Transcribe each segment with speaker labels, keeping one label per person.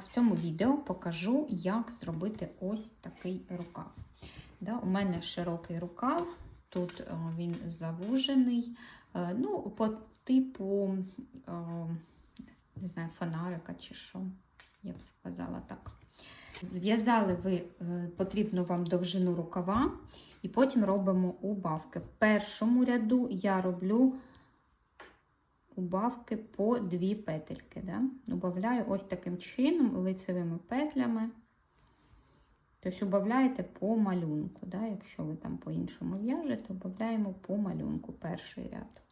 Speaker 1: В цьому відео покажу, як зробити ось такий рукав. Да, у мене широкий рукав, тут е, він завужений, е, ну, по типу, е, не знаю, фонарика чи що, я б сказала так. Зв'язали ви потрібну вам довжину рукава, і потім робимо убавки. В першому ряду я роблю убавки по дві петельки. Да? Убавляю ось таким чином, лицевими петлями. Тобто убавляєте по малюнку. Да? Якщо ви там по-іншому в'яжете, убавляємо по малюнку перший ряд.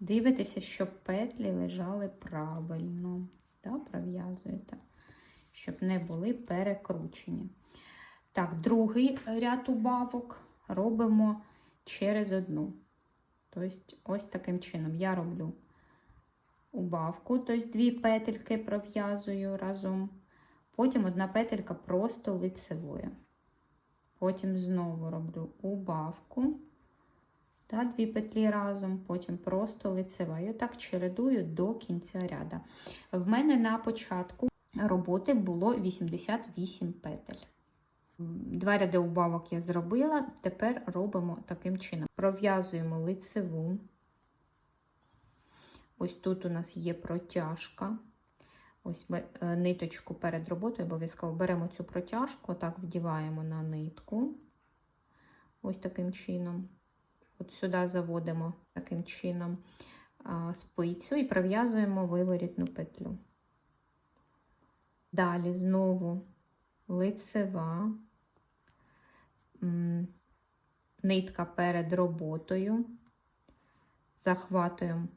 Speaker 1: Дивитеся, щоб петлі лежали правильно. Да? Пров'язуєте, щоб не були перекручені. Так, другий ряд убавок робимо через одну. Тобто, ось таким чином я роблю убавку, тобто дві петельки пров'язую разом. Потім одна петелька просто лицевою. Потім знову роблю убавку. Та, дві петлі разом, потім просто лицева. І так чередую до кінця ряда. В мене на початку роботи було 88 петель. Два ряди убавок я зробила, тепер робимо таким чином. Пров'язуємо лицеву. Ось тут у нас є протяжка. Ось ми е, ниточку перед роботою обов'язково беремо цю протяжку, так вдіваємо на нитку. Ось таким чином. От сюди заводимо таким чином спицю і пров'язуємо виворітну петлю. Далі знову лицева, нитка перед роботою, захватуємо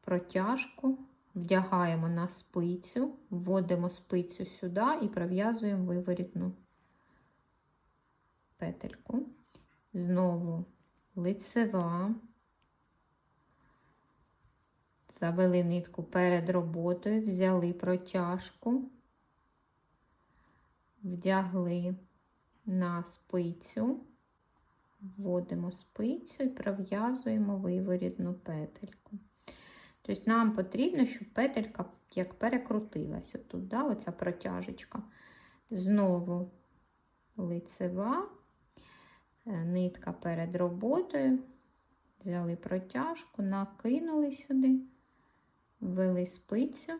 Speaker 1: протяжку, вдягаємо на спицю, вводимо спицю сюди і пров'язуємо виворітну петельку. Знову лицева, завели нитку перед роботою, взяли протяжку, вдягли на спицю, вводимо спицю і пров'язуємо виворітну петельку. Тобто нам потрібно, щоб петелька як перекрутилась отут, да, оця протяжечка. Знову лицева, е, нитка перед роботою, взяли протяжку, накинули сюди, ввели спицю,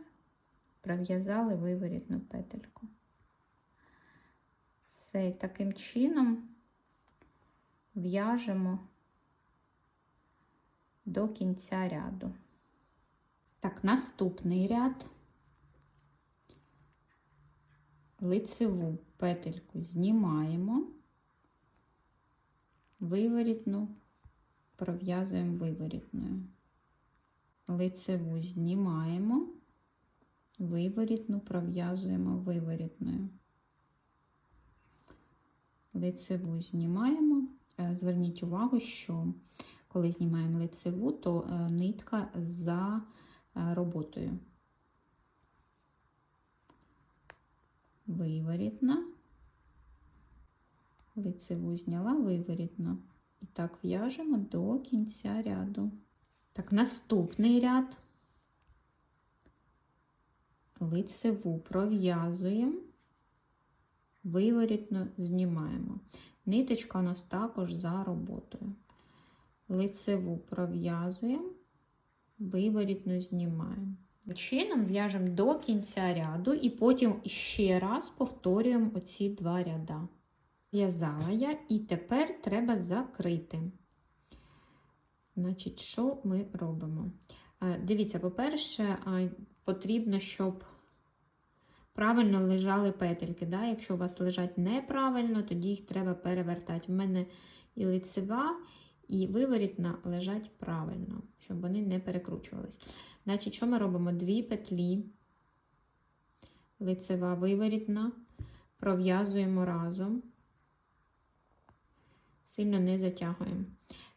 Speaker 1: пров'язали виворітну петельку. Все, таким чином в'яжемо до кінця ряду. Так, наступний ряд лицеву петельку знімаємо, виворітну, пров'язуємо виворітною. Лицеву знімаємо, виворітну, пров'язуємо виворітною. Лицеву знімаємо. Е, зверніть увагу, що коли знімаємо лицеву, то е, нитка за Е, роботою. Виворітна, лицеву зняла, виворітна. І так в'яжемо до кінця ряду. Так, наступний ряд лицеву пров'язуємо, виворітно знімаємо. Ниточка у нас також за роботою. Лицеву пров'язуємо, виворітну знімаємо. Чином в'яжемо до кінця ряду і потім ще раз повторюємо оці два ряда. В'язала я, і тепер треба закрити. Значить, що ми робимо? Дивіться, по-перше, потрібно, щоб правильно лежали петельки. Да? Якщо у вас лежать неправильно, тоді їх треба перевертати. У мене і лицева, і виворітна лежать правильно, щоб вони не перекручувались. Значить, що ми робимо? Дві петлі, лицева виворітна, пров'язуємо разом, сильно не затягуємо.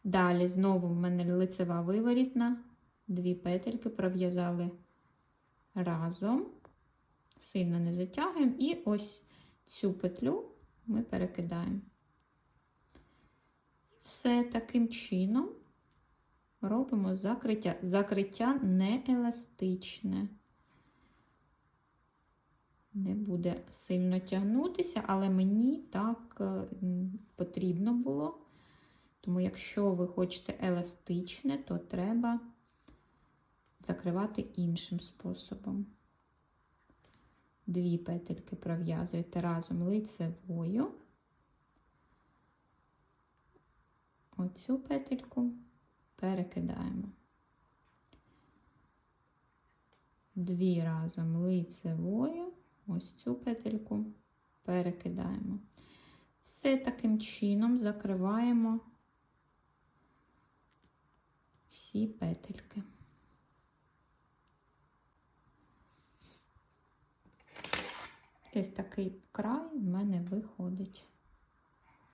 Speaker 1: Далі, знову в мене лицева виворітна, дві петельки пров'язали разом, сильно не затягуємо, і ось цю петлю ми перекидаємо все таким чином робимо закриття. Закриття не еластичне. Не буде сильно тягнутися, але мені так е, потрібно було. Тому, якщо ви хочете еластичне, то треба закривати іншим способом. Дві петельки пров'язуєте разом лицевою. Оцю петельку перекидаємо. Дві разом лицевою, ось цю петельку перекидаємо. Все таким чином закриваємо всі петельки. Ось такий край в мене виходить.